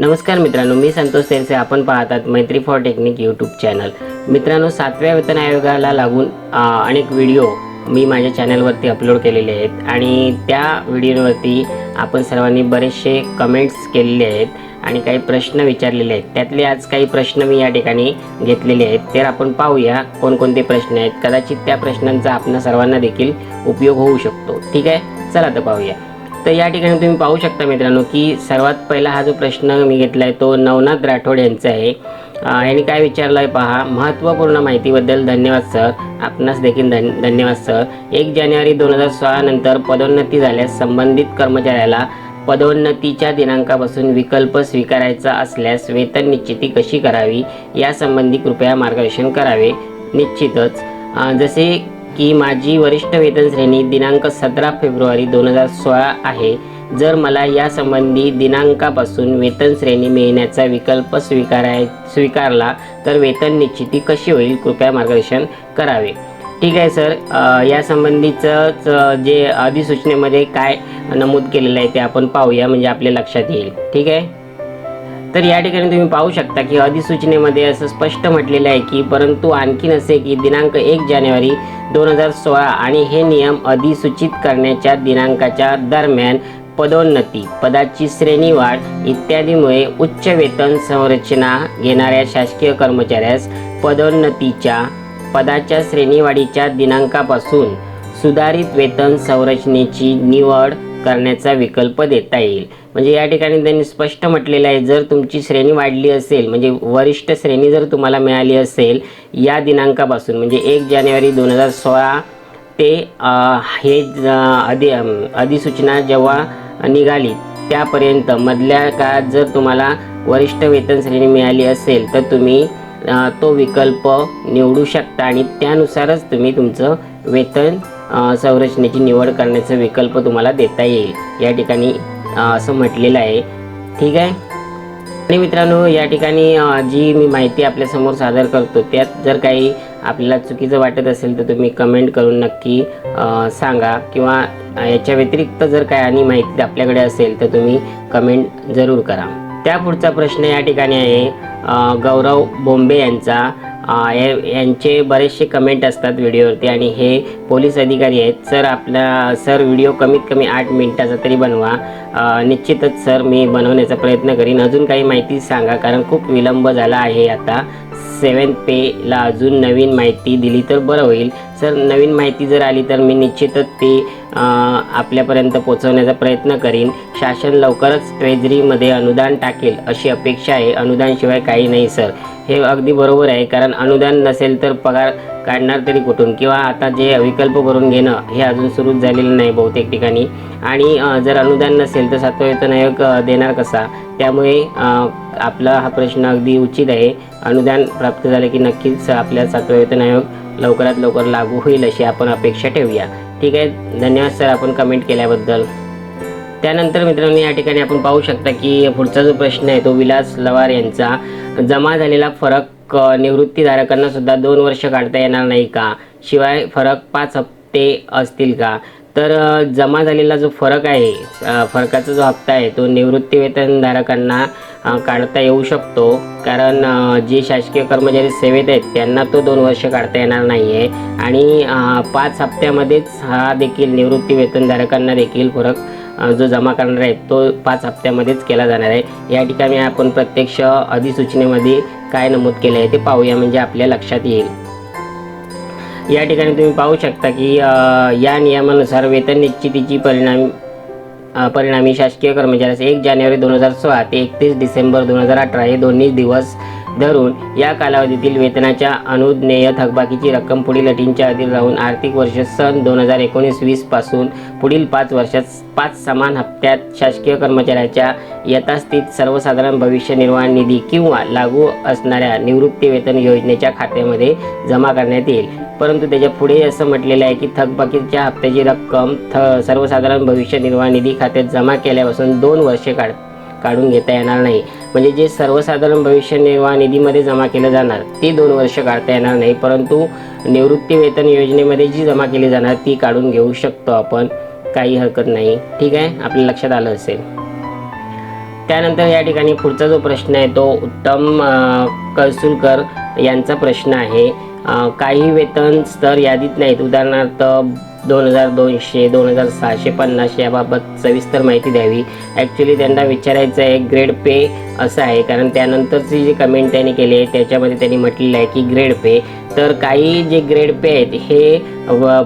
नमस्कार मित्रांनो मी संतोष सेरसे आपण पाहतात मैत्री फॉर टेक्निक यूट्यूब चॅनल मित्रांनो सातव्या वेतन आयोगाला लागून अनेक व्हिडिओ मी माझ्या चॅनलवरती अपलोड केलेले आहेत. आणि त्या व्हिडिओवरती आपण सर्वांनी बरेचसे कमेंट्स केलेले आहेत आणि काही प्रश्न विचारलेले आहेत. त्यातले आज काही प्रश्न मी या ठिकाणी घेतलेले आहेत. तर आपण पाहूया कोणकोणते प्रश्न आहेत. कदाचित त्या प्रश्नांचा आपल्या सर्वांना देखील उपयोग होऊ शकतो. ठीक आहे? चला तर पाहूया. तर या ठिकाणी तुम्ही पाहू शकता मित्रांनो की सर्वात पहिला हा जो प्रश्न मी घेतला आहे तो नवनाथ राठोड यांचा आहे. यांनी काय विचारलं आहे पहा महत्त्वपूर्ण माहितीबद्दल धन्यवाद सर. आपणास देखील धन धन्यवाद सर. एक जानेवारी दोन हजार सोळानंतर पदोन्नती झाल्यास संबंधित कर्मचाऱ्याला पदोन्नतीच्या दिनांकापासून विकल्प स्वीकारायचा असल्यास वेतन निश्चिती कशी करावी यासंबंधी कृपया मार्गदर्शन करावे. निश्चितच. जसे की माझी वरिष्ठ वेतन श्रेणी दिनांक सतरा फेब्रुवारी दोन हजार सोळा आहे. जर मला यासंबंधी दिनांकापासून वेतन श्रेणी मिळण्याचा विकल्प स्वीकाराय स्वीकारला तर वेतन निश्चिती कशी होईल कृपया मार्गदर्शन करावे. ठीक आहे सर. यासंबंधीचं जे अधिसूचनेमध्ये काय नमूद केलेलं आहे ते आपण पाहूया म्हणजे आपल्या लक्षात येईल. ठीक आहे? तर या ठिकाणी तुम्ही पाहू शकता की अधिसूचनेमध्ये असं स्पष्ट म्हटलेलं आहे की परंतु आणखीन असे की दिनांक एक जानेवारी दोन हजार सोळा आणि हे नियम अधिसूचित करण्याच्या दिनांकाच्या दरम्यान पदोन्नती पदाची श्रेणीवाढ इत्यादीमुळे उच्च वेतन संरचना घेणाऱ्या शासकीय कर्मचाऱ्यास पदोन्नतीच्या पदाच्या श्रेणीवाढीच्या दिनांकापासून सुधारित वेतन संरचनेची निवड करण्याचा विकल्प देता येईल. म्हणजे या ठिकाणी त्यांनी स्पष्ट म्हटलेलं आहे जर तुमची श्रेणी वाढली असेल म्हणजे वरिष्ठ श्रेणी जर तुम्हाला मिळाली असेल या दिनांकापासून म्हणजे एक जानेवारी दोन हजार सोळा ते हे अधि अधिसूचना जेव्हा निघाली त्यापर्यंत मधल्या काळात जर तुम्हाला वरिष्ठ वेतन श्रेणी मिळाली असेल तर तुम्ही तो विकल्प निवडू शकता आणि त्यानुसारच तुम्ही तुमचं वेतन संरचनेची निवड करण्याचा विकल्प तुम्हाला देता येईल. या ठिकाणी असं म्हटलेलं आहे. ठीक आहे? आणि मित्रांनो या ठिकाणी जी मी माहिती आपल्यासमोर सादर करतो त्यात जर काही आपल्याला चुकीचं वाटत असेल तर तुम्ही कमेंट करून नक्की सांगा. किंवा याच्या व्यतिरिक्त जर काय आणि माहिती आपल्याकडे असेल तर तुम्ही कमेंट जरूर करा. त्या पुढचा प्रश्न या ठिकाणी आहे गौरव बोंबे यांचा. यांचे बरेचसे कमेंट असतात व्हिडिओवरती आणि हे पोलीस अधिकारी आहेत. सर आपला सर व्हिडिओ कमीत कमी आठ मिनिटाचा तरी बनवा. निश्चितच सर मी बनवण्याचा प्रयत्न करीन. अजून काही माहिती सांगा कारण खूप विलंब झाला आहे आता. सेवन पेला अजून नवीन माहिती दिली तर बरं होईल. सर नवीन माहिती जर आली तर मी निश्चितच ती आपल्यापर्यंत पोहोचवण्याचा प्रयत्न करीन. शासन लवकरच ट्रेजरीमध्ये अनुदान टाकेल अशी अपेक्षा आहे. अनुदानशिवाय काही नाही सर. हे अगदी बरोबर आहे कारण अनुदान नसेल तर पगार काढणार तरी कुठून? किंवा आता जे विकल्प भरून घेणं हे अजून सुरूच झालेलं नाही बहुतेक ठिकाणी. आणि जर अनुदान नसेल तर सातवा वेतन आयोग देणार कसा? त्यामुळे आपला हा प्रश्न अगदी उचित आहे. अनुदान प्राप्त झालं की नक्कीच आपल्या सातवा वेतन आयोग लवकरात लवकर लागू होईल अशी आपण अपेक्षा ठेवूया. ठीक आहे. धन्यवाद सर आपण कमेंट केल्याबद्दल. त्यानंतर मित्रांनो या ठिकाणी आपण पाहू शकता की पुढचा जो प्रश्न आहे तो विलास लवार यांचा. जमा झालेला फरक निवृत्तीधारकांना सुद्धा दोन वर्ष काढता येणार नाही का? शिवाय फरक पाच हप्ते ते असतील का? तर जमा झालेला जो फरक आहे फरकाचा जो हप्ता आहे तो निवृत्ती वेतनधारकांना काढता येऊ शकतो. कारण जे शासकीय कर्मचारी सेवेत आहेत त्यांना तो दोन वर्ष काढता येणार नाही आहे आणि पाच हप्त्यामध्येच हा देखील निवृत्ती वेतनधारकांना देखील फरक जो जमा करणार आहे तो पाच हप्त्यामध्येच केला जाणार आहे. या ठिकाणी आपण प्रत्यक्ष अधिसूचनेमध्ये काय नमूद केलं आहे ते पाहूया म्हणजे आपल्या लक्षात येईल. या ठिकाणी तुम्ही पाहू शकता की या नियमानुसार वेतन निश्चितीची परिणाम परिणामी शासकीय कर्मचाऱ्यास एक जानेवारी दोन हजार सोळा ते एकतीस डिसेंबर दोन हजार अठरा हे दोन्ही दिवस धरून या कालावधीतील वेतनाच्या अनुज्ञेय थकबाकीची रक्कम पुढील अटींच्या अधीन राहून आर्थिक वर्ष सन दोन हजार एकोणीस वीसपासून पुढील पाच वर्षात पाच समान हप्त्यात शासकीय कर्मचाऱ्याच्या यथास्थित सर्वसाधारण भविष्य निर्वाह निधी किंवा लागू असणाऱ्या निवृत्ती वेतन योजनेच्या खात्यामध्ये जमा करण्यात येईल. परंतु त्याच्या पुढे असं म्हटलेलं आहे की थकबाकीच्या हप्त्याची रक्कम थ सर्वसाधारण भविष्य निर्वाह निधी खात्यात जमा केल्यापासून दोन वर्षे काढ काढून घेता येणार नाही. म्हणजे जे सर्वसाधारण भविष्य निर्वाह निधीमध्ये जमा केलं जाणार ती दोन वर्ष काढता येणार नाही. परंतु निवृत्ती वेतन योजनेमध्ये जी जमा केली जाणार ती काढून घेऊ शकतो आपण. काही हरकत नाही. ठीक आहे? आपल्या लक्षात आलं असेल? त्यानंतर या ठिकाणी पुढचा जो प्रश्न आहे तो उत्तम कळसुलकर यांचा प्रश्न आहे. काही वेतन स्तर यादीत नाहीत. उदाहरणार्थ दोन हजार दोनशे दोन हजार सहाशे पन्नास याबाबत सविस्तर माहिती द्यावी. ॲक्च्युली त्यांना विचारायचं आहे ग्रेड पे असं आहे. कारण त्यानंतरची जी कमेंट त्यांनी केली आहे त्याच्यामध्ये त्यांनी म्हटलेलं आहे की ग्रेड पे तर काही जे ग्रेड पे आहेत हे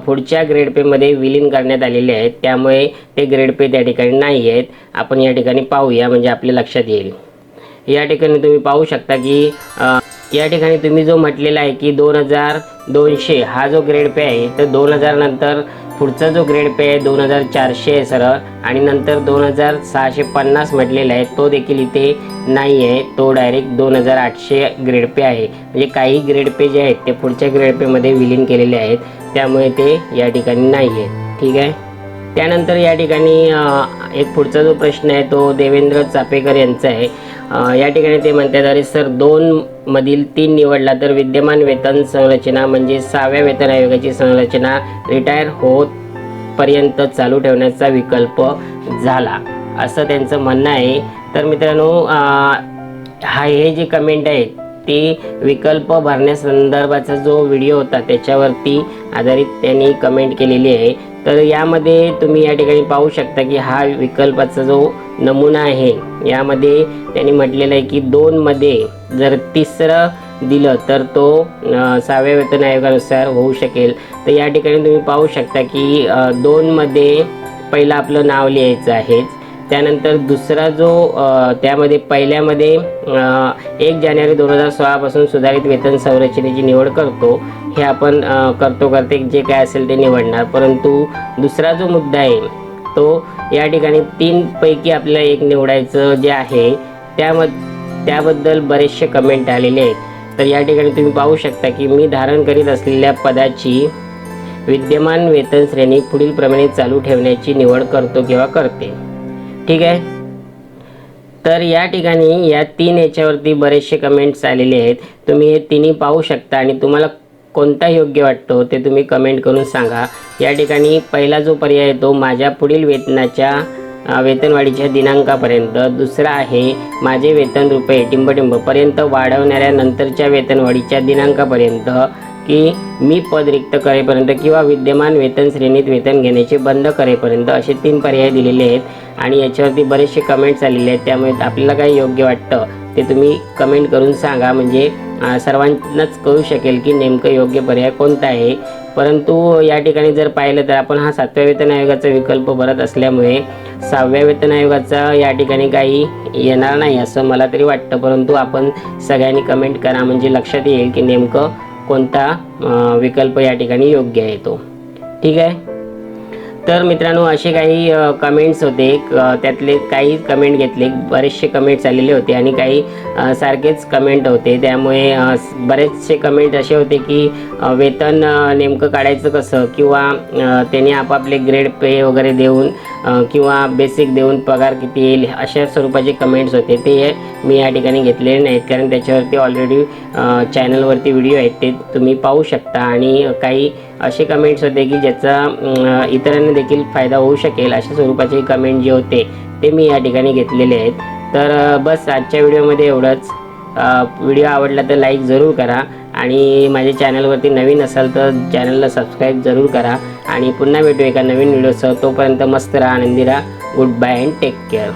पुढच्या ग्रेड पेमध्ये विलीन करण्यात आलेले आहेत. त्यामुळे ते ग्रेड पे त्या ठिकाणी नाही आहेत. आपण या ठिकाणी पाहूया म्हणजे आपल्या लक्षात येईल. या ठिकाणी तुम्ही पाहू शकता की या ठिकाणी तुम्ही जो म्हटलेला आहे की दोन हजार दोनशे हा जो ग्रेड पे आहे तर दोन हजार नंतर पुढचा जो ग्रेड पे आहे दोन हजार चारशे आहे सरळ. आणि नंतर दोन हजार सहाशे पन्नास म्हटलेला आहे तो देखील इथे नाही आहे. तो डायरेक्ट दोन हजार आठशे ग्रेड पे आहे. म्हणजे काही ग्रेड पे जे आहेत ते पुढच्या ग्रेड पेमध्ये विलीन केलेले आहेत. त्यामुळे ते या ठिकाणी नाही आहे. ठीक आहे? त्यानंतर या ठिकाणी एक पुढचा जो प्रश्न आहे तो देवेंद्र चापेकर यांचा आहे. या ठिकाणी ते म्हणतात अरे सर दोन मधील तीन निवडला तर विद्यमान वेतन संरचना म्हणजे सहाव्या वेतन आयोगाची संरचना रिटायर होत पर्यंत चालू ठेवण्याचा विकल्प झाला. असं त्यांचं म्हणणं आहे. तर मित्रांनो हा हे जे कमेंट आहे ती विकल्प भरण्यासंदर्भाचा जो व्हिडिओ होता त्याच्यावरती आधारित त्यांनी कमेंट केलेली आहे. तर यामध्ये तुम्ही या ठिकाणी पाहू शकता की हा विकल्पाचा जो नमुना आहे यामध्ये त्यांनी म्हटलेलं आहे की दोनमध्ये जर तिसरं दिलं तर तो सहाव्या वेतन आयोगानुसार होऊ शकेल. तर या ठिकाणी तुम्ही पाहू शकता की दोनमध्ये पहिलं आपलं नाव लिहायचं आहेच त्यानंतर दुसरा जो त्यामध्ये पहिल्यामध्ये एक जानेवारी दोन हजार सोळापासून सुधारित वेतन संरचनेची निवड करतो हे आपण करतो करते जे काय असेल ते निवडणार. परंतु दुसरा जो मुद्दा आहे तो या ठिकाणी तीनपैकी आपल्याला एक निवडायचं जे आहे त्याम त्याबद्दल बरेचसे कमेंट आलेले आहेत. तर या ठिकाणी तुम्ही पाहू शकता की मी धारण करीत असलेल्या पदाची विद्यमान वेतन श्रेणी पुढील प्रमाणे चालू ठेवण्याची निवड करतो किंवा करते. ठीक आहे? तर या ठिकाणी या तीन याच्यावरती बरेचसे कमेंट्स आलेले आहेत. तुम्ही हे तिन्ही पाहू शकता आणि तुम्हाला कोणता योग्य वाटतो ते तुम्ही कमेंट करून सांगा. या ठिकाणी पहिला जो पर्याय येतो तो माझ्या पुढील वेतनाच्या वेतनवाढीच्या दिनांकापर्यंत. दुसरा आहे माझे वेतन रुपये टिंबटिंबपर्यंत वाढवणाऱ्या नंतरच्या वेतनवाढीच्या दिनांकापर्यंत की मी पद रिक्त करेपर्यंत किंवा विद्यमान वेतन श्रेणीत वेतन घेण्याचे बंद करेपर्यंत असे तीन पर्याय दिलेले आहेत. आणि याच्यावरती बरेचसे कमेंट्स आलेले आहेत. त्यामुळे आपल्याला काय योग्य वाटतं ते तुम्ही कमेंट करून सांगा. म्हणजे सर्वांनाच कळू शकेल की नेमकं योग्य पर्याय कोणता आहे. परंतु या ठिकाणी जर पाहिलं तर आपण हा सातव्या वेतन आयोगाचा विकल्प भरत असल्यामुळे सहाव्या वेतन आयोगाचा या ठिकाणी काही येणार नाही असं मला तरी वाटतं. परंतु आपण सगळ्यांनी कमेंट करा. म्हणजे लक्षात येईल की नेमकं कोणता विकल्प या ठिकाणी योग्य आहे तो. ठीक आहे? तर मित्रांनो असे काही कमेंट्स होते. क- त्यातले काही कमेंट घेतले. बरेचसे कमेंट्स आलेले होते आणि काही सारखेच कमेंट होते. त्यामुळे बरेचसे कमेंट असे होते की वेतन नेमकं काढायचं कसं? किंवा त्याने त्यांनी आपापले ग्रेड पे वगैरे देऊन किंवा बेसिक देऊन पगार किती येईल अशा स्वरूपाचे कमेंट्स होते. ते मी या ठिकाणी घेतलेले नाहीत. कारण त्याच्यावरती ऑलरेडी चॅनलवरती व्हिडिओ आहेत. ते तुम्ही पाहू शकता. आणि काही असे कमेंट्स होते की ज्याचा इतरांना देखील फायदा होऊ शकेल अशा स्वरूपाचे कमेंट जे होते ते मी या ठिकाणी घेतलेले आहेत. तर बस आजच्या व्हिडिओमध्ये एवढंच. व्हिडिओ आवडला तर लाईक जरूर करा आणि माझ्या चॅनलवरती नवीन असाल तर चॅनलला सबस्क्राईब जरूर करा आणि पुन्हा भेटू एका नवीन व्हिडिओसह. तोपर्यंत मस्त राहा आनंदी राहा. Goodbye and take care